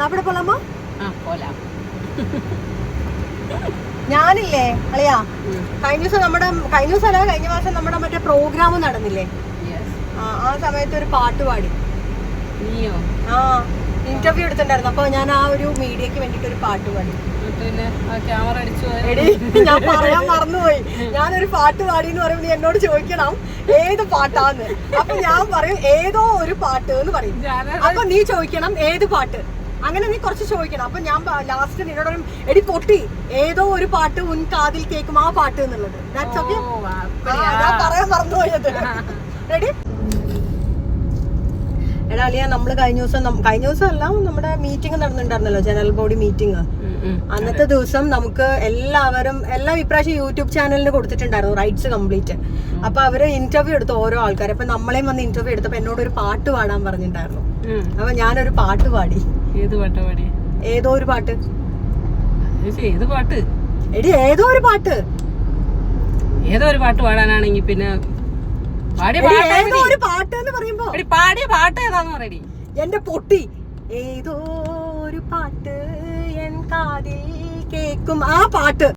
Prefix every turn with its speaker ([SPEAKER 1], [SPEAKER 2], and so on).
[SPEAKER 1] സാപ്പിടെ പോലാമോ ഞാനില്ലേ അളിയാ? കഴിഞ്ഞ ദിവസം നമ്മുടെ കഴിഞ്ഞ ദിവസം അല്ല കഴിഞ്ഞ മാസം നമ്മുടെ മറ്റേ പ്രോഗ്രാം നടന്നില്ലേ? ആ സമയത്ത് ഒരു പാട്ട് പാടി.
[SPEAKER 2] നീയോ?
[SPEAKER 1] ആ ഇന്റർവ്യൂ എടുത്തിട്ടുണ്ടായിരുന്നു. അപ്പൊ ഞാൻ ആ ഒരു മീഡിയക്ക് വേണ്ടിട്ട് ഒരു പാട്ട് പാടി. ഞാൻ പറയാൻ മറന്നുപോയി. ഞാനൊരു പാട്ട് പാടി എന്ന് പറയുമ്പോൾ നീ എന്നോട് ചോദിക്കണം ഏത് പാട്ടാന്ന്? അപ്പൊ ഞാൻ പറയും ഏതോ ഒരു പാട്ട് എന്ന് പറയും. അപ്പൊ നീ ചോദിക്കണം ഏത് പാട്ട്? അങ്ങനെ നീ കുറച്ച് ചോദിക്കണം. അപ്പൊ ഞാൻ ലാസ്റ്റ് നിന്നോട് എടി പൊട്ടി ഏതോ ഒരു പാട്ട് ഉൻ കാതിൽ കേൾക്കും ആ പാട്ട് എന്നുള്ളത്. ഞാൻ പറയാൻ മറന്നുപോയത് റെഡി എടാ അലിയ നമ്മൾ കഴിഞ്ഞ ദിവസം കഴിഞ്ഞ ദിവസം അല്ല നമ്മുടെ മീറ്റിംഗ് നടന്നിട്ടുണ്ടായിരുന്നല്ലോ ജനറൽ ബോഡി മീറ്റിംഗ്. അന്നത്തെ ദിവസം നമുക്ക് എല്ലാവരും എല്ലാം ഇപ്രാവശ്യം യൂട്യൂബ് ചാനലിന് കൊടുത്തിട്ടുണ്ടായിരുന്നു റൈറ്റ്സ് കംപ്ലീറ്റ് അപ്പൊ അവർ ഇന്റർവ്യൂ എടുത്തു ഓരോ ആൾക്കാർ അപ്പൊ നമ്മളെയും വന്ന് ഇന്റർവ്യൂ എടുത്തപ്പോ എന്നോട് ഒരു പാട്ട് പാടാൻ പറഞ്ഞിട്ടുണ്ടായിരുന്നു. അപ്പൊ ഞാനൊരു പാട്ട് പാടി.
[SPEAKER 2] ഏത് പാട്ടാ പാടി
[SPEAKER 1] ഏതോ ഒരു പാട്ട്.
[SPEAKER 2] ഏത് പാട്ട്?
[SPEAKER 1] എടി ഏതോ ഒരു പാട്ട്.
[SPEAKER 2] ഏതോ ഒരു പാട്ട് പാടാനാണെങ്കിൽ പിന്നെ പാടിയ പാട്ട്
[SPEAKER 1] ഒരു പാട്ട് എന്ന് പറയുമ്പോ.
[SPEAKER 2] പാടിയ പാട്ട് ഏതാന്ന് പറയടി.
[SPEAKER 1] എന്റെ പൊട്ടി. ഏതോ ഒരു പാട്ട് എൻ കാതിൽ കേക്കും ആ പാട്ട്.